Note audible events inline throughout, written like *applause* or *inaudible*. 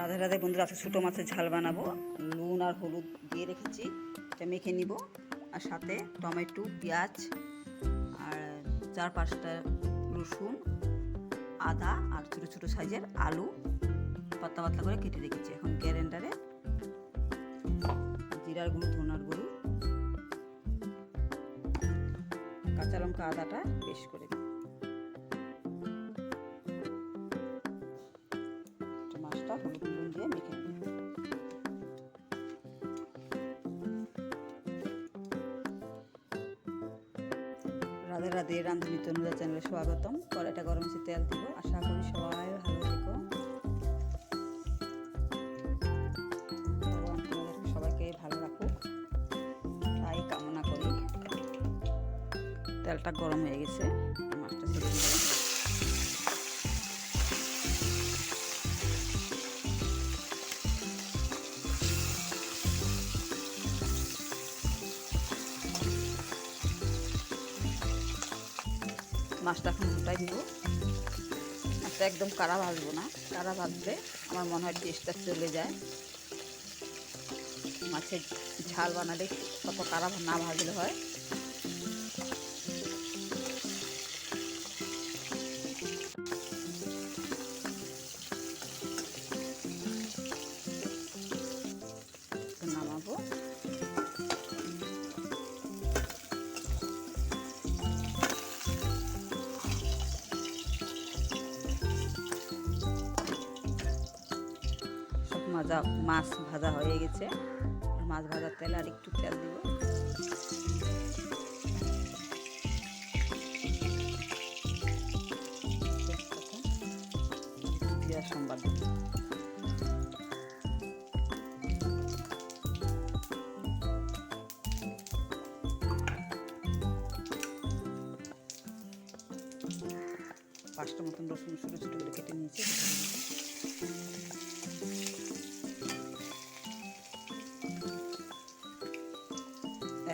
রাধে রাধে বন্ধুরা, আজকে ছোটো মাছের ঝাল বানাবো। নুন আর হলুদ দিয়ে রেখেছি, এটা মেখে নিব। আর সাথে টমেটো, পেঁয়াজ, আর চার পাঁচটা রসুন, আদা আর ছোটো ছোটো সাইজের আলু পাতলা পাতলা করে কেটে রেখেছি। এখন গ্যারেন্ডারে জিরার গুঁড়ো, ধনার গুঁড়ো, কাঁচা লঙ্কা, আদাটা পেস্ট করে রাধে রাধে রান্ধুনি তনুরা চ্যানেলে স্বাগতম। কড়াইটা গরম হচ্ছে, তেল দিব। আশা করি সবাই ভালো থেকো। সবাইকে ভালো রাখুক। তাই কামনা করি। তেলটা গরম হয়ে গেছে। মাছটা ছেড়ে দিব মাছটা এখন উল্টাই দিব। মাছটা একদম কারা ভাজবো না, কারা ভাজলে আমার মনে হয় টেস্টটা চলে যায়। মাছের ঝাল বানালে কত কারা না ভাজলে হয়। মাজা মাছ ভাজা হয়ে গেছে। মাছ ভাজার তেলে আর একটু তেল দিব। পাঁচটা মতন রসুন ছোটো ছোটো করে কেটে নিয়েছি।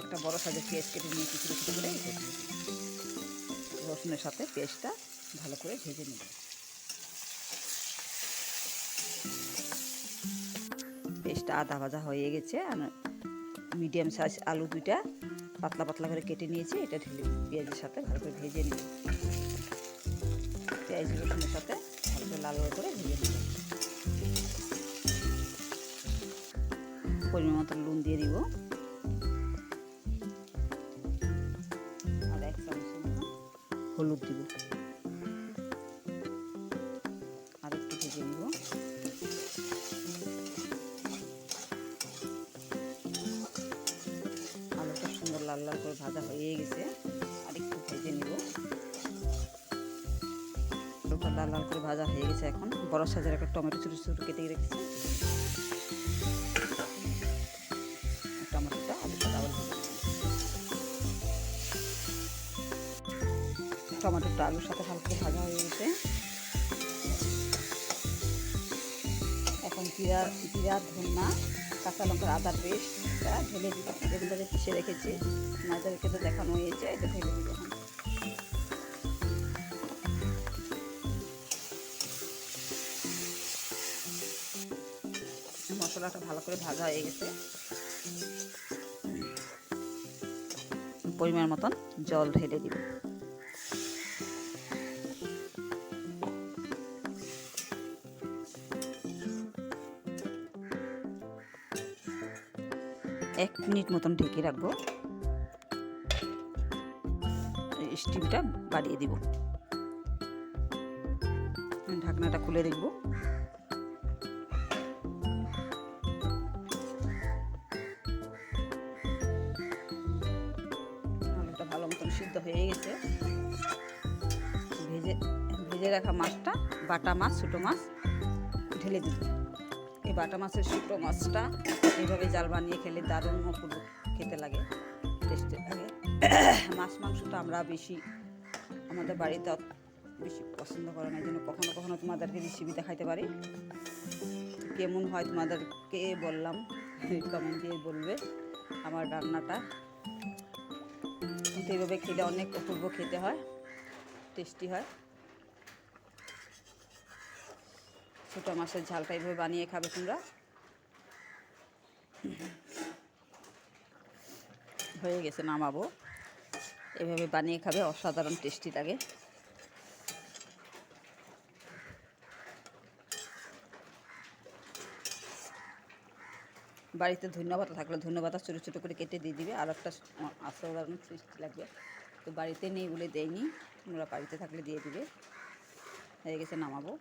একটা বড় সাইজের পেঁয়াজ কেটে নিয়েছি কিছু কিছু করে। রসুনের সাথে পেঁয়াজটা ভালো করে ভেজে নেব। পেঁয়াজটা আদা ভাজা হয়ে গেছে আর মিডিয়াম সাইজ আলু দুইটা পাতলা পাতলা করে কেটে নিয়েছি, এটা ঢেলে পেঁয়াজের সাথে ভালো করে ভেজে নেব। পেঁয়াজ রসুনের সাথে ভালো করে লাল করে ভেজে নেব। পরিমাণ মতো নুন দিয়ে দিব। হলুদ দিব। আর একটু ভেজে নিব। আলুটা সুন্দর লাল লাল করে ভাজা হয়ে গেছে। আর একটু ভেজে নিব। লাল লাল করে ভাজা হয়ে গেছে এখন। বড় সাইজের একটা টমেটো ছোটো ছোটো কেটে রেখেছি। টমেটোটা আলুর সাথে ভালো করে ভাজা হয়ে গেছে। এখন জিরা জিরা, ধন্যা, কাঁচা লঙ্কার আদার পেস্টটা ঢেলে দিব যেগুলো পিছিয়ে রেখেছি মাঝারিকে তো দেখানো হয়েছে, এটা ঢেলে দিব এখন। মশলাটা ভালো করে ভাজা হয়ে গেছে। পরিমাণ মতন জল ঢেলে দিব। এক মিনিট মতন ঢেকে রাখব। স্টিমটা বাড়িয়ে দিব। ঢাকনাটা খুলে দেখব। ভালো মতন সিদ্ধ হয়ে গেছে। ভেজে ভেজে রাখা মাছটা, বাটা মাছ, ছোটো মাছ, ঢেলে দিব। এই বাটা মাছের শুকনো মাছটা এইভাবে জাল বানিয়ে খেলে দারুণ অপূর্ব খেতে লাগে টেস্টি লাগে। *coughs* মাছ মাংসটা আমরা বেশি আমাদের বাড়িতে বেশি পছন্দ করে না, এই জন্য কখনো কখনো তোমাদেরকে রেসিপি দেখাইতে পারি। কেমন হয় তোমাদেরকে বললাম কমেন্ট দিয়ে বলবে আমার রান্নাটা। কিন্তু এইভাবে খেলে অনেক অপূর্ব খেতে হয় টেস্টি হয়। ছোটো মাছের ঝালটা এইভাবে বানিয়ে খাবে তোমরা। হয়ে গেছে, নামাবো। এভাবে বানিয়ে খাবে, অসাধারণ টেস্টি লাগে। বাড়িতে ধন্যবাদ থাকলে ধন্যবাদ ছোটো ছোটো করে কেটে দিয়ে দিবে। আর একটা অসাধারণ সৃষ্টি লাগবে। তো বাড়িতে নেই বলে দেয়নি, তোমরা বাড়িতে থাকলে দিয়ে দিবে। হয়ে গেছে, নামাবো।